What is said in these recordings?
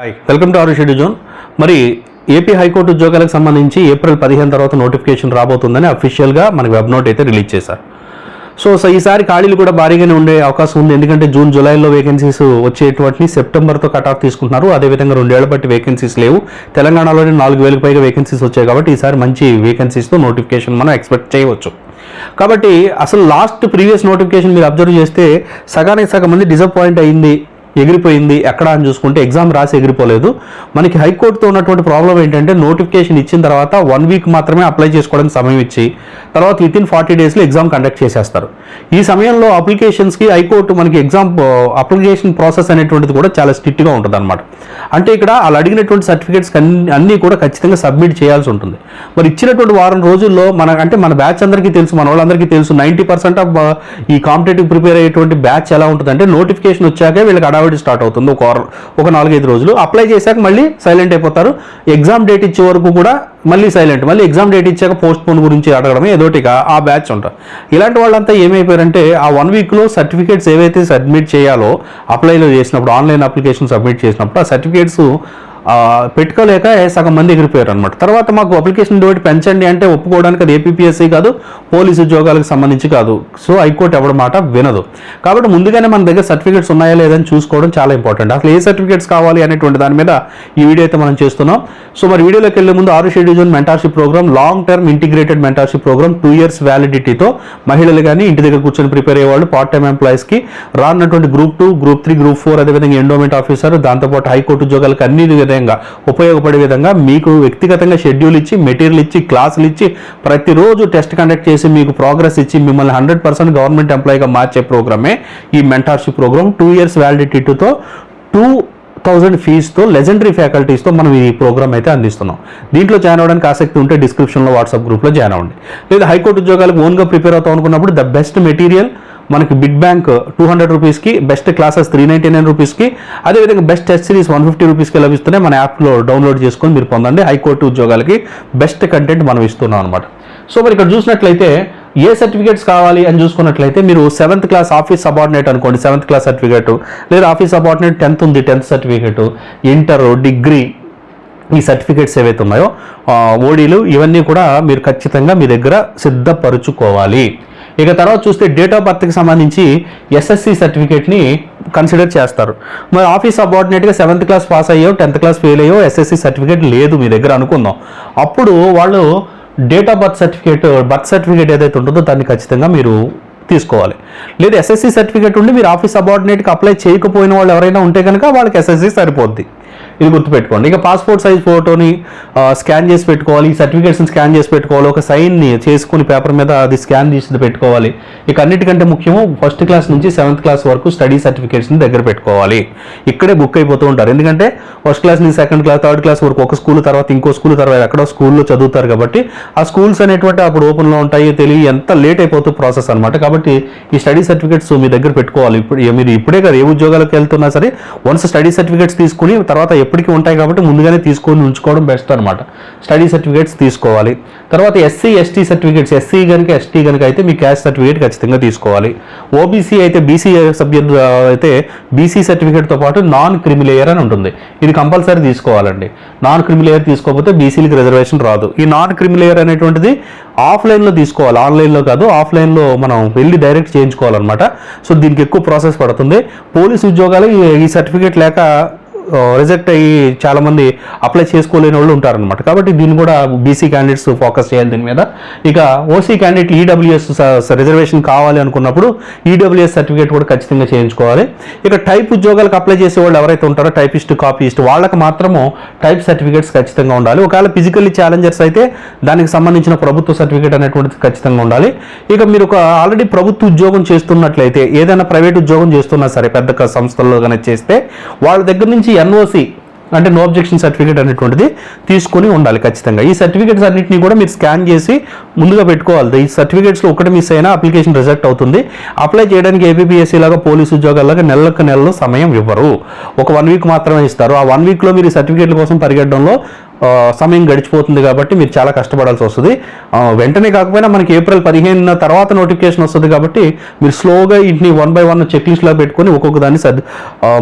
Hi welcome to ఆరు schedule zone మరి AP high court ఉద్యోగాలకు సంబంధించి ఏప్రిల్ పదిహేను తర్వాత నోటిఫికేషన్ రాబోతుందని అఫీషియల్గా మనకి వెబ్ నోట్ అయితే రిలీజ్ చేశారు. సో సో ఈసారి ఖాళీలు కూడా భారీగానే ఉండే అవకాశం ఉంది. ఎందుకంటే జూన్ జూలైలో వేకెన్సీస్ వచ్చేటువంటి సెప్టెంబర్తో కట్ ఆఫ్ తీసుకుంటున్నారు. అదేవిధంగా రెండేళ్ళ బట్టి వేకెన్సీస్ లేవు. తెలంగాణలోనే నాలుగు వేలకు పైగా వేకెన్సీస్ వచ్చాయి కాబట్టి ఈసారి మంచి వేకెన్సీస్తో నోటిఫికేషన్ మనం ఎక్స్పెక్ట్ చేయవచ్చు. కాబట్టి అసలు లాస్ట్ ప్రీవియస్ నోటిఫికేషన్ మీరు అబ్జర్వ్ చేస్తే సగానికి సగం మంది డిసప్పాయింట్ అయింది. ఎగిరిపోయింది ఎక్కడ అని చూసుకుంటే ఎగ్జామ్ రాసి ఎగిరిపోలేదు. మనకి హైకోర్టుతో ఉన్నటువంటి ప్రాబ్లం ఏంటంటే నోటిఫికేషన్ ఇచ్చిన తర్వాత వన్ వీక్ మాత్రమే అప్లై చేసుకోవడానికి సమయం ఇచ్చి తర్వాత విత్ ఇన్ ఫార్టీ డేస్లో ఎగ్జామ్ కండక్ట్ చేసేస్తారు. ఈ సమయంలో అప్లికేషన్స్కి హైకోర్టు మనకి ఎగ్జామ్ అప్లికేషన్ ప్రాసెస్ అనేటువంటిది కూడా చాలా స్ట్రిక్ట్గా ఉంటుంది అనమాట అంటే ఇక్కడ వాళ్ళు అడిగినటువంటి సర్టిఫికేట్స్ అన్ని అన్నీ కూడా ఖచ్చితంగా సబ్మిట్ చేయాల్సి ఉంటుంది. మరి ఇచ్చినటువంటి వారం రోజుల్లో మన అంటే మన బ్యాచ్ అందరికీ తెలుసు మన వాళ్ళందరికీ తెలుసు నైంటీ పర్సెంట్ ఆఫ్ ఈ కాంపిటేటివ్ ప్రిపేర్ అయ్యేటువంటి బ్యాచ్ ఎలా ఉంటుందంటే నోటిఫికేషన్ వచ్చాకే వీళ్ళకి హడావిడి స్టార్ట్ అవుతుంది. ఒక ఒక నాలుగైదు రోజులు. అప్లై చేశాక మళ్ళీ సైలెంట్ అయిపోతారు. ఎగ్జామ్ డేట్ ఇచ్చే వరకు కూడా మళ్ళీ సైలెంట్ మళ్ళీ ఎగ్జామ్ డేట్ ఇచ్చాక పోస్ట్ పోన్ గురించి అడగడమే ఏదోటిగా ఆ బ్యాచ్ ఉంటారు ఇలాంటి వాళ్ళంతా ఏమైపోయారంటే ఆ వన్ వీక్లో సర్టిఫికేట్స్ ఏవైతే సబ్మిట్ చేయాలో అప్లైలో చేసినప్పుడు ఆన్లైన్ అప్లికేషన్ సబ్మిట్ చేసినప్పుడు ఆ సర్టిఫికేట్స్ పెట్టుకోలేక సగం మంది ఎగిరిపోయారు అనమాట తర్వాత మాకు అప్లికేషన్ డేట్ పెంచండి అంటే ఒప్పుకోవడానికి అది ఏపీఎస్సీ కాదు పోలీసు ఉద్యోగాలకు సంబంధించి కాదు. సో హైకోర్టు ఎవరి మాట వినదు. కాబట్టి ముందుగానే మన దగ్గర సర్టిఫికేట్స్ ఉన్నాయా లేదని చూసుకోవడం చాలా ఇంపార్టెంట్. అసలు ఏ సర్టిఫికేట్స్ కావాలి అనేటువంటి దాని మీద ఈ వీడియో అయితే మనం చేస్తున్నాం. సో మరి వీడియోలోకి వెళ్ళే ముందు ఆరు schedule mentorship program long term integrated mentorship program two years వ్యాలిడిటీతో మహిళలు కానీ ఇంటి దగ్గర కూర్చొని ప్రిపేర్ అయ్యేవాళ్ళు పార్ట్ టైం ఎంప్లాయీస్కి రానున్నటువంటి group two group three group four అదేవిధంగా ఎండోమెంట్ ఆఫీసర్ దాంతోపాటు హైకోర్టు ఉద్యోగాలకు అన్ని విధంగా ఉపయోగపడే విధంగా మీకు వ్యక్తిగతంగా షెడ్యూల్ ఇచ్చి మెటీరియల్ ఇచ్చి క్లాసులు ఇచ్చి ప్రతిరోజు టెస్ట్ కండక్ట్ చేసి మీకు ప్రోగ్రెస్ ఇచ్చి మిమ్మల్ని హండ్రెడ్ పర్సెంట్ గవర్నమెంట్ ఎంప్లాయీగా మార్చే ప్రోగ్రామే ఈ మెంటార్షిప్ ప్రోగ్రామ్ టూ ఇయర్స్ వ్యాలిడిటీతో టూ థౌజండ్ ఫీజుతో లెజెండరీ ఫ్యాకల్టీస్తో మనం ఈ ప్రోగ్రామ్ అయితే అందిస్తున్నాం. దీంట్లో జాయిన్ అవ్వడానికి ఆసక్తి ఉంటే డిస్క్రిప్షన్లో వాట్సాప్ గ్రూప్లో జాయిన్ అవ్వండి. లేదా హైకోర్టు ఉద్యోగాలకు ఓన్గా ప్రిపేర్ అవుతాం అనుకున్నప్పుడు ద బెస్ట్ మెటీరియల్ మనకి బిగ్ బ్యాంక్ టూ హండ్రెడ్ రూపీస్కి best classes three ninety nine రూపీస్కి అదేవిధంగా best test series one fifty రూపీస్కి లభిస్తున్నాయి. మన యాప్లో డౌన్లోడ్ చేసుకొని మీరు పొందండి. హైకోర్టు ఉద్యోగాలకి బెస్ట్ కంటెంట్ మనం ఇస్తున్నాం అనమాట సో మరి ఇక్కడ చూసినట్లయితే ఏ సర్టిఫికేట్స్ కావాలి అని చూసుకున్నట్లయితే మీరు సెవెంత్ క్లాస్ ఆఫీస్ సబార్డినేట్ అనుకోండి. సెవెంత్ క్లాస్ సర్టిఫికేట్ లేదా ఆఫీస్ సబార్డినేట్ టెన్త్ ఉంది టెన్త్ సర్టిఫికేట్ ఇంటర్ డిగ్రీ ఈ సర్టిఫికేట్స్ ఏవైతే ఉన్నాయో ఓడీలు ఇవన్నీ కూడా మీరు ఖచ్చితంగా మీ దగ్గర సిద్ధపరుచుకోవాలి. ఇక తర్వాత చూస్తే డేట్ ఆఫ్ బర్త్కి సంబంధించి ఎస్ఎస్సి సర్టిఫికేట్ని కన్సిడర్ చేస్తారు. మరి ఆఫీస్ సబార్డినేట్గా సెవెంత్ క్లాస్ పాస్ అయ్యో టెన్త్ క్లాస్ ఫెయిల్ అయ్యో ఎస్ఎస్సి సర్టిఫికేట్ లేదు మీ దగ్గర అనుకుందాం. అప్పుడు వాళ్ళు date of birth certificate birth certificate ఏదైతే ఉంటుందో దాన్ని ఖచ్చితంగా మీరు తీసుకోవాలి. లేదా ఎస్ఎస్సి సర్టిఫికేట్ ఉండి మీరు ఆఫీస్ సబార్డినేట్కి అప్లై చేయకపోయిన వాళ్ళు ఎవరైనా ఉంటే కనుక వాళ్ళకి ఎస్ఎస్సి సరిపోద్ది. ఇది గుర్తుపెట్టుకోండి. ఇక పాస్పోర్ట్ సైజ్ ఫోటోని స్కాన్ చేసి పెట్టుకోవాలి. ఈ సర్టిఫికేట్స్ని స్కాన్ చేసి పెట్టుకోవాలి. ఒక సైన్ని చేసుకుని పేపర్ మీద అది స్కాన్ చేసి పెట్టుకోవాలి. ఇక అన్నిటికంటే ముఖ్యము ఫస్ట్ క్లాస్ నుంచి సెవెంత్ క్లాస్ వరకు స్టడీ సర్టిఫికేట్స్ని దగ్గర పెట్టుకోవాలి. ఇక్కడే బుక్ అయిపోతూ ఉంటారు. ఎందుకంటే ఫస్ట్ క్లాస్ నుంచి సెకండ్ క్లాస్ థర్డ్ క్లాస్ వరకు ఒక స్కూల్ తర్వాత ఇంకో స్కూల్ తర్వాత ఎక్కడో స్కూల్లో చదువుతారు కాబట్టి ఆ స్కూల్స్ అనేటువంటి అప్పుడు ఓపెన్లో ఉంటాయి తెలియ ఎంత లేట్ అయిపోతూ ప్రాసెస్ అనమాట కాబట్టి ఈ స్టడీ సర్టిఫికేట్స్ మీ దగ్గర పెట్టుకోవాలి. ఇప్పుడు మీరు ఇప్పుడే కదా ఏ ఉద్యోగాలకు వెళ్తున్నా సరే వన్స్ స్టడీ సర్టిఫికేట్స్ తీసుకుని తర్వాత ఎప్పటికీ ఉంటాయి కాబట్టి ముందుగానే తీసుకొని ఉంచుకోవడం బెస్ట్ అనమాట స్టడీ సర్టిఫికేట్స్ తీసుకోవాలి. తర్వాత ఎస్సీ ఎస్టీ సర్టిఫికేట్స్ ఎస్సీ కనుక ఎస్టీ కనుక అయితే మీ క్యాస్ట్ సర్టిఫికేట్ ఖచ్చితంగా తీసుకోవాలి. ఓబీసీ అయితే బీసీ సభ్యులు అయితే బీసీ సర్టిఫికేట్తో పాటు నాన్ క్రిమిలేయర్ అని ఉంటుంది. ఇది కంపల్సరీ తీసుకోవాలండి. నాన్ క్రిమిలేయర్ తీసుకోకపోతే బీసీలకు రిజర్వేషన్ రాదు. ఈ నాన్ క్రిమిలేయర్ అనేటువంటిది ఆఫ్లైన్లో తీసుకోవాలి. ఆన్లైన్లో కాదు ఆఫ్లైన్లో మనం వెళ్ళి డైరెక్ట్ చేయించుకోవాలన్నమాట. సో దీనికి ఎక్కువ ప్రాసెస్ పడుతుంది. పోలీస్ ఉద్యోగాలు ఈ- ఈ సర్టిఫికేట్ లేక రిజెక్ట్ అయ్యి చాలామంది అప్లై చేసుకోలేని వాళ్ళు ఉంటారనమాట కాబట్టి దీన్ని కూడా బీసీ క్యాండిడేట్స్ ఫోకస్ చేయాలి దీని మీద. ఇక ఓసీ క్యాండిడేట్లు ఈడబ్ల్యూఎస్ రిజర్వేషన్ కావాలి అనుకున్నప్పుడు ఈడబ్ల్యూఎస్ సర్టిఫికేట్ కూడా ఖచ్చితంగా చేయించుకోవాలి. ఇక టైప్ ఉద్యోగాలకు అప్లై చేసే వాళ్ళు ఎవరైతే ఉంటారో టైపిస్ట్ కాపీస్ట్ వాళ్ళకి మాత్రము టైప్ సర్టిఫికేట్స్ ఖచ్చితంగా ఉండాలి. ఒకవేళ ఫిజికల్లీ ఛాలెంజర్స్ అయితే దానికి సంబంధించిన ప్రభుత్వ సర్టిఫికేట్ అనేటువంటిది ఖచ్చితంగా ఉండాలి. ఇక మీరు ఒక ఆల్రెడీ ప్రభుత్వ ఉద్యోగం చేస్తున్నట్లయితే ఏదైనా ప్రైవేట్ ఉద్యోగం చేస్తున్నా సరే పెద్ద సంస్థల్లో కనుక చేస్తే వాళ్ళ దగ్గర నుంచి ఎన్ఓసి అంటే నో అబ్జెక్షన్ సర్టిఫికేట్ అనేటువంటిది తీసుకొని ఉండాలి ఖచ్చితంగా. ఈ సర్టిఫికేట్స్ అన్నింటినీ కూడా మీరు స్కాన్ చేసి ముందుగా పెట్టుకోవాలి. ఈ సర్టిఫికేట్స్లో ఒకటి మిస్ అయినా అప్లికేషన్ రిజెక్ట్ అవుతుంది. అప్లై చేయడానికి ఏపీఎస్సీ లాగా పోలీసు ఉద్యోగాల్లాగా నెలలకు నెలలు సమయం ఇవ్వరు. ఒక వన్ వీక్ మాత్రమే ఇస్తారు. ఆ వన్ వీక్లో మీరు సర్టిఫికేట్ల కోసం పరిగెట్టడంలో సమయం గడిచిపోతుంది కాబట్టి మీరు చాలా కష్టపడాల్సి వస్తుంది. వెంటనే కాకపోయినా మనకి ఏప్రిల్ పదిహేను తర్వాత నోటిఫికేషన్ వస్తుంది కాబట్టి మీరు స్లోగా ఇంటిని వన్ బై వన్ చెక్ లిస్ట్లో పెట్టుకొని ఒక్కొక్క దాన్ని సర్ది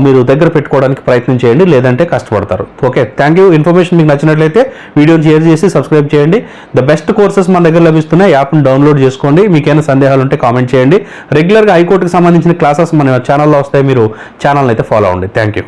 మీరు దగ్గర పెట్టుకోవడానికి ప్రయత్నం చేయండి లేదంటే కష్టపడతారు. Okay thank you. ఇన్ఫర్మేషన్ మీకు నచ్చినట్లయితే వీడియోని షేర్ చేసి సబ్స్క్రైబ్ చేయండి. ద బెస్ట్ కోర్సెస్ మన దగ్గర లభిస్తున్నాయి. యాప్ని డౌన్లోడ్ చేసుకోండి. మీకైనా సందేహాలు ఉంటే కామెంట్ చేయండి. రెగ్యులర్గా హైకోర్టుకి సంబంధించిన క్లాసెస్ మన ఛానల్లో వస్తాయి. మీరు ఛానల్ అయితే ఫాలో అవ్వండి. Thank you.